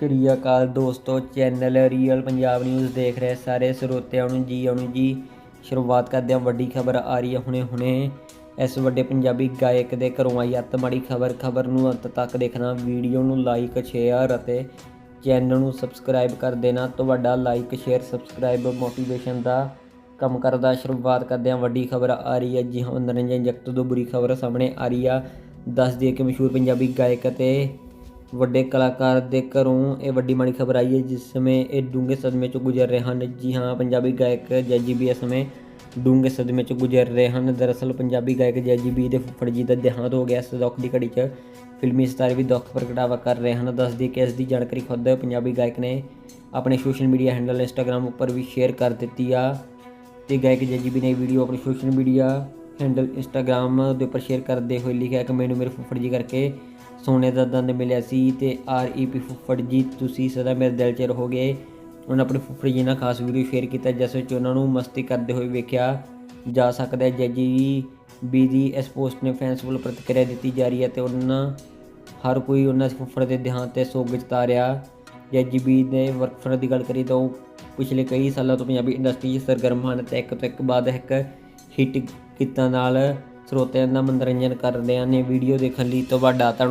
ਸ਼੍ਰੀ ਅਕਾਲ ਦੋਸਤੋ channel real Punjab news ਦੇਖ ਰਹੇ ਸਾਰੇ ਸਰੋਤਿਆਂ ਨੂੰ ਜੀ, ਆਉਣੀ ਜੀ। ਸ਼ੁਰੂਆਤ ਕਰਦੇ ਹਾਂ, ਵੱਡੀ ਖਬਰ ਆ ਰਹੀ ਹੈ ਹੁਣੇ ਹੁਣੇ। ਇਸ ਵੱਡੇ ਪੰਜਾਬੀ ਗਾਇਕ ਦੇ ਘਰੋਂ ਆਈ ਅੱਤ ਮਾੜੀ ਖਬਰ। ਖਬਰ ਨੂੰ ਅੰਤ ਤੱਕ ਦੇਖਣਾ, ਵੀਡੀਓ ਨੂੰ ਲਾਈਕ ਸ਼ੇਅਰ ਅਤੇ ਚੈਨਲ ਨੂੰ ਸਬਸਕ੍ਰਾਈਬ ਕਰ ਦੇਣਾ। ਤੁਹਾਡਾ ਲਾਈਕ ਸ਼ੇਅਰ ਸਬਸਕ੍ਰਾਈਬ ਮੋਟੀਵੇਸ਼ਨ ਦਾ ਕੰਮ ਕਰਦਾ। ਸ਼ੁਰੂਆਤ ਕਰਦੇ ਹਾਂ, ਵੱਡੀ ਖਬਰ ਆ ਰਹੀ ਹੈ ਜੀ। ਹਾਂ ਮਨੋਰੰਜਨ ਜਗਤ ਤੋਂ ਬੁਰੀ ਖਬਰ ਸਾਹਮਣੇ ਆ ਰਹੀ ਆ। ਦੱਸ ਦਈਏ ਕਿ ਮਸ਼ਹੂਰ ਪੰਜਾਬੀ ਗਾਇਕ ਅਤੇ ਵੱਡੇ ਕਲਾਕਾਰ ਦੇ ਘਰੋਂ ਇਹ ਵੱਡੀ ਮਾੜੀ ਖਬਰ ਆਈ ਹੈ, ਜਿਸ ਸਮੇਂ ਇਹ ਡੂੰਘੇ ਸਦਮੇ ਚੋਂ ਗੁਜ਼ਰ ਰਹੇ ਹਨ। ਜੀ ਹਾਂ, ਪੰਜਾਬੀ ਗਾਇਕ ਜੈਜੀ ਬੀ ਇਸ ਸਮੇਂ ਡੂੰਘੇ ਸਦਮੇ ਚੋਂ ਗੁਜ਼ਰ ਰਹੇ ਹਨ। ਦਰਅਸਲ, ਪੰਜਾਬੀ ਗਾਇਕ ਜੈਜੀ ਬੀ ਦੇ ਫੁੱਫੜ ਜੀ ਦਾ ਦੇਹਾਂਤ ਹੋ ਗਿਆ। ਇਸ ਦੁੱਖ ਦੀ ਘੜੀ 'ਚ ਫਿਲਮੀ ਸਤਾਰੇ ਵੀ ਦੁੱਖ ਪ੍ਰਗਟਾਵਾ ਕਰ ਰਹੇ ਹਨ। ਦੱਸਦੀ ਕਿ ਇਸ ਦੀ ਜਾਣਕਾਰੀ ਖੁਦ ਪੰਜਾਬੀ ਗਾਇਕ ਨੇ ਆਪਣੇ ਸੋਸ਼ਲ ਮੀਡੀਆ ਹੈਂਡਲ ਇੰਸਟਾਗ੍ਰam ਉੱਪਰ ਵੀ ਸ਼ੇਅਰ ਕਰ ਦਿੱਤੀ ਆ ਤੇ ਗਾਇਕ ਜੈਜੀ ਬੀ ਨੇ ਵੀਡੀਓ ਆਪਣੇ ਸੋਸ਼ਲ ਮੀਡੀਆ ਹੈਂਡਲ ਇੰਸਟਾਗ੍ਰam ਦੇ ਉੱਪਰ ਸ਼ੇਅਰ ਕਰਦੇ ਹੋਏ ਲਿਖਿਆ। ਕਿ ਮੈਨੂੰ ਮੇਰੇ ਫੁੱਫੜ ਜੀ ਕਰਕੇ ਸੋਨੇ ਦਾ ਦੰਦ ਮਿਲਿਆ ਸੀ ਤੇ ਆਰ ਈ ਪੀ ਫੁੱਫੜ ਜੀ, ਤੁਸੀਂ ਸਦਾ ਮੇਰੇ ਦਿਲ 'ਚ ਰਹੋਗੇ। ਉਹਨਾਂ ਆਪਣੇ ਫੁੱਫੜ ਜੀ ਨਾਲ ਖਾਸ ਵੀਡੀਓ ਸ਼ੇਅਰ ਕੀਤਾ, ਜਿਸ ਵਿੱਚ ਉਹਨਾਂ ਨੂੰ ਮਸਤੀ ਕਰਦੇ ਹੋਏ ਵੇਖਿਆ ਜਾ ਸਕਦਾ ਹੈ। ਜੈਜੀ ਬੀ ਦੀ ਇਸ ਪੋਸਟ ਨੇ ਫੈਨਸ ਵੱਲੋਂ ਪ੍ਰਤੀਕਿਰਿਆ ਦਿੱਤੀ ਜਾ ਰਹੀ ਹੈ ਤੇ ਉਹਨਾਂ, ਹਰ ਕੋਈ ਉਹਨਾਂ ਦੇ ਫੁੱਫੜ ਦੇ ਦੇਹਾਂਤ ਤੇ ਸੋਗ ਜਤਾ ਰਿਹਾ ਜੈਜੀ ਬੀ ਦੇ ਵਰਕਫਰ ਦੀ ਗੱਲ ਕਰੀ ਤਾਂ ਉਹ ਪਿਛਲੇ ਕਈ ਸਾਲਾਂ ਤੋਂ ਪੰਜਾਬੀ ਇੰਡਸਟਰੀ 'ਚ ਸਰਗਰਮ ਹਨ ਤੇ ਇੱਕ ਤੋਂ ਇੱਕ ਬਾਅਦ ਇੱਕ ਹਿੱਟ ਗੀਤਾਂ ਨਾਲ ਸਰੋਤਿਆਂ ਦਾ ਮਨੋਰੰਜਨ ਕਰਦੇ ਹਨ। ਵੀਡੀਓ ਦੇਖਣ ਲਈ ਤੁਹਾਡਾ ਧੰਨਵਾਦ।